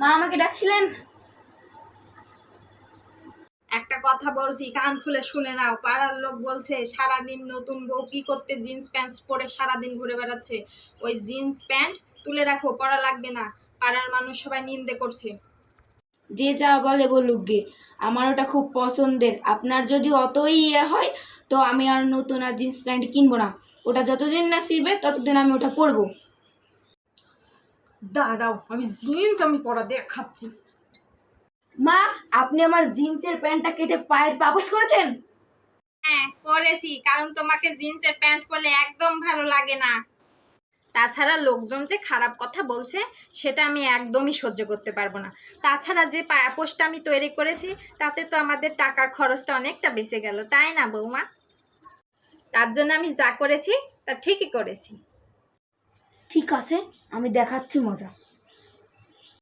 মা আমাকে ডাকছিলেন? একটা কথা বলছি কান খুলে শুনে নাও। পাড়ার লোক বলছে সারাদিন নতুন বউ কি করতে জিন্স প্যান্ট পরে সারাদিন ঘুরে বেড়াচ্ছে? ওই জিন্স প্যান্ট তুলে রাখো পরা লাগবে না। পাড়ার মানুষ সবাই নিন্দে করছে। যে যা বলে বলুক গে আমার ওটা খুব পছন্দের। আপনার যদি অতই ইয়ে হয় তো আমি আর নতুন আর জিন্স প্যান্ট কিনবো না। ওটা যতদিন না ছিঁড়বে ততদিন আমি ওটা পরবো। দাঁড়াও আমি জিন্স আমি পরা দেখাচ্ছি। মা আপনি আমার জিন্সের প্যান্টটা কেটে পায়ের পাপস করেছেন? হ্যাঁ করেছি কারণ তোমাকে জিন্সের প্যান্ট পরলে একদম ভালো লাগে না। তাছাড়া লোকজন যে খারাপ কথা বলছে সেটা আমি একদমই সহ্য করতে পারব না। তাছাড়া যে পোস্টটা আমি তৈরি করেছি তাতে তো আমাদের টাকার খরচটা অনেকটা বেঁচে গেল তাই না বৌমা? তার জন্য আমি যা করেছি তা ঠিকই করেছি। ঠিক আছে আমি দেখাচ্ছি মজা।